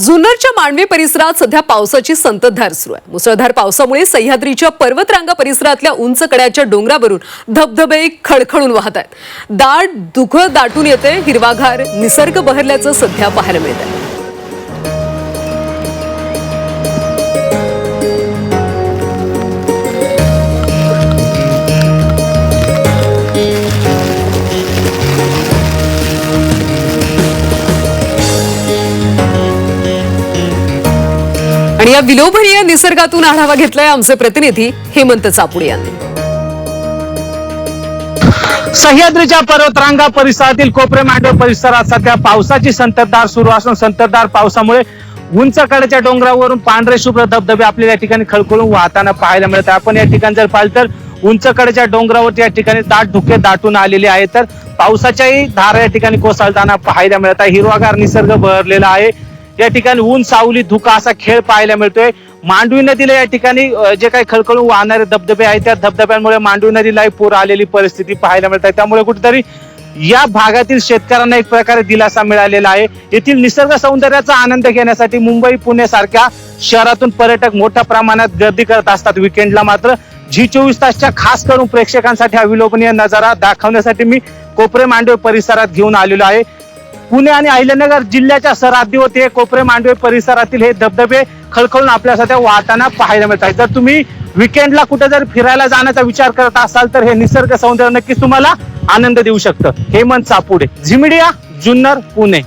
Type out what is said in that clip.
जुन्नरच्या मांडवी परिसरात सध्या पावसाची संततधार सुरू आहे. मुसळधार पावसामुळे सह्याद्रीच्या पर्वतरांगा परिसरातल्या उंच कड्याच्या डोंगरावरून धबधबे खळखळून वाहत आहेत. दाट दुखळ दाटून येते हिरवाघार निसर्ग बहरल्याचं सध्या पाहायला मिळत आहे आणि या विलोभनीय निसर्गातून आढावा घेतलाय आमचे प्रतिनिधी हेमंत चापुडे यांनी. सह्याद्रीच्या पर्वतरांगा परिसरातील कोपरे मांडव परिसरात सध्या पावसाची संततधार सुरू असून संततधार पावसामुळे उंच कड्याच्या डोंगरावरून पांढरे शुभ्र धबधबे आपल्याला या ठिकाणी खळखळून वाहताना पाहायला मिळत आहे. आपण या ठिकाणी जर पाहिलं तर उंच कड्याच्या डोंगरावरती या ठिकाणी दाट धुके दाटून आलेले आहेत. तर पावसाच्याही धारा या ठिकाणी कोसळताना पाहायला मिळत आहे. हिरवागार निसर्ग बहरलेला आहे. या ठिकाणी ऊन सावली धुका असा खेळ पाहायला मिळतोय. मांडवी नदीला या ठिकाणी जे काही खळखळून वाहणारे धबधबे आहेत त्या धबधब्यांमुळे मांडवी नदीलाही पूर आलेली परिस्थिती पाहायला मिळत आहे. त्यामुळे कुठेतरी या भागातील शेतकऱ्यांना एक प्रकारे दिलासा मिळालेला आहे. येथील निसर्ग सौंदर्याचा आनंद घेण्यासाठी मुंबई पुणे सारख्या शहरातून पर्यटक मोठ्या प्रमाणात गर्दी करत असतात. विकेंडला मात्र जी चोवीस तासच्या खास करून प्रेक्षकांसाठी अविलोकनीय नजारा दाखवण्यासाठी मी कोपरे मांडवे परिसरात घेऊन आलेलो आहे. पुणे आणि अहिल्यानगर जिल्ह्याच्या सरहद्दीवरती हे कोपरे मांडवे परिसरातील हे धबधबे खळखळून आपल्या सध्या वाहताना पाहायला मिळत आहेत. जर तुम्ही विकेंडला कुठे जर फिरायला जाण्याचा विचार करत असाल तर हे निसर्ग सौंदर्य नक्कीच तुम्हाला आनंद देऊ शकतं. हेमंत सापुडे झिमिडिया जुन्नर पुणे.